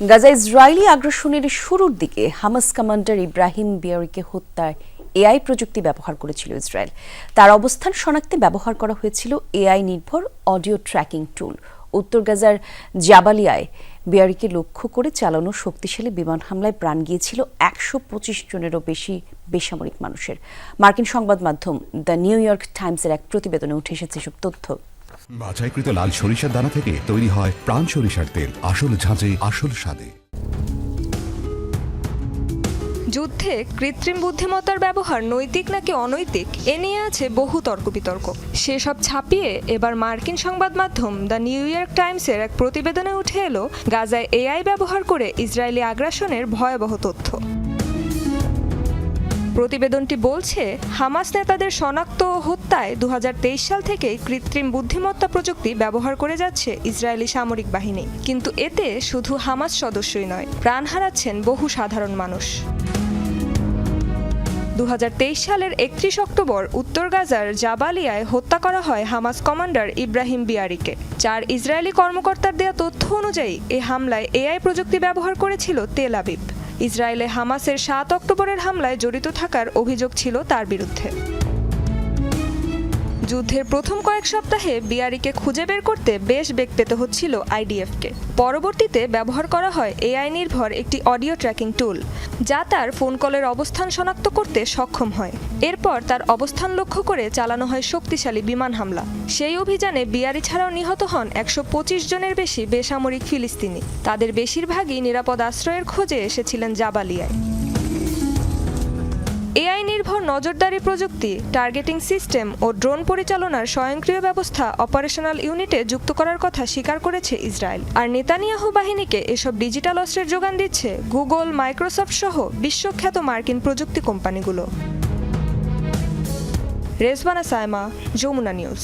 Gaza Israeli আগ্রাসনের শুরুর দিকে হামাস কমান্ডার ইব্রাহিম বিয়ারিকে হত্যায় এআই প্রযুক্তি ব্যবহার করেছিল ইসরায়েল। তার অবস্থান শনাক্তে ব্যবহার করা হয়েছিল এআই নির্ভর অডিও ট্র্যাকিং টুল। উত্তর গাজার জাবালিয়ায় বিয়ারিকে লক্ষ্য করে চালানো শক্তিশালী বিমান হামলায় প্রাণ গিয়েছিল একশো পঁচিশ জনেরও বেশি বেসামরিক মানুষের। মার্কিন সংবাদ মাধ্যম দ্য নিউ ইয়র্ক টাইমসের এক প্রতিবেদনে উঠে এসেছে এসব তথ্য। বাছাইকৃত লাল সরিষার দানা থেকে তৈরি হয় প্রাণ সরিষার তেল। আসল ঝাঁঝে, আসল স্বাদে। যুদ্ধে কৃত্রিম বুদ্ধিমত্তার ব্যবহার নৈতিক নাকি অনৈতিক, এ নিয়ে আছে বহু তর্ক বিতর্ক সেসব ছাপিয়ে এবার মার্কিন সংবাদ মাধ্যম দ্য নিউ ইয়র্ক টাইমসের এক প্রতিবেদনে উঠে এলো গাজায় এআই ব্যবহার করে ইসরায়েলি আগ্রাসনের ভয়াবহ তথ্য। প্রতিবেদনটি বলছে, হামাস নেতাদের শনাক্ত ও হত্যায় দু হাজার তেইশ সাল থেকেই কৃত্রিম বুদ্ধিমত্তা প্রযুক্তি ব্যবহার করে যাচ্ছে ইসরায়েলি সামরিক বাহিনী। কিন্তু এতে শুধু হামাস সদস্যই নয়, প্রাণ হারাচ্ছেন বহু সাধারণ মানুষ। দু হাজার তেইশ সালের একত্রিশ অক্টোবর উত্তর গাজার জাবালিয়ায় হত্যা করা হয় হামাস কমান্ডার ইব্রাহিম বিয়ারিকে। চার ইসরায়েলি কর্মকর্তার দেয়া তথ্য অনুযায়ী, এ হামলায় এআই প্রযুক্তি ব্যবহার করেছিল তেল আবিব। ইসরায়েলে হামাসের সাত অক্টোবরের হামলায় জড়িত থাকার অভিযোগ ছিল তার বিরুদ্ধে। যুদ্ধের প্রথম কয়েক সপ্তাহে বিয়ারিকে খুঁজে বের করতে বেশ বেগ পেতে হচ্ছিল আইডিএফকে। পরবর্তীতে ব্যবহার করা হয় এআই নির্ভর একটি অডিও ট্র্যাকিং টুল, যা তার ফোন কলের অবস্থান শনাক্ত করতে সক্ষম হয়। এরপর তার অবস্থান লক্ষ্য করে চালানো হয় শক্তিশালী বিমান হামলা। সেই অভিযানে বিয়ারি ছাড়াও নিহত হন একশো পঁচিশ জনের বেশি বেসামরিক ফিলিস্তিনি। তাদের বেশিরভাগই নিরাপদ আশ্রয়ের খোঁজে এসেছিলেন জাবালিয়ায়। নজরদারি প্রযুক্তি টার্গেটিং সিস্টেম ও ড্রোন পরিচালনার স্বয়ংক্রিয় ব্যবস্থা অপারেশনাল ইউনিটে যুক্ত করার কথা স্বীকার করেছে ইসরায়েল। আর নেতানিয়াহু বাহিনীকে এসব ডিজিটাল অস্ত্রের যোগান দিচ্ছে গুগল, মাইক্রোসফট সহ বিশ্বখ্যাত মার্কিন প্রযুক্তি কোম্পানিগুলো। রেজবানা সায়মা, যমুনা নিউজ।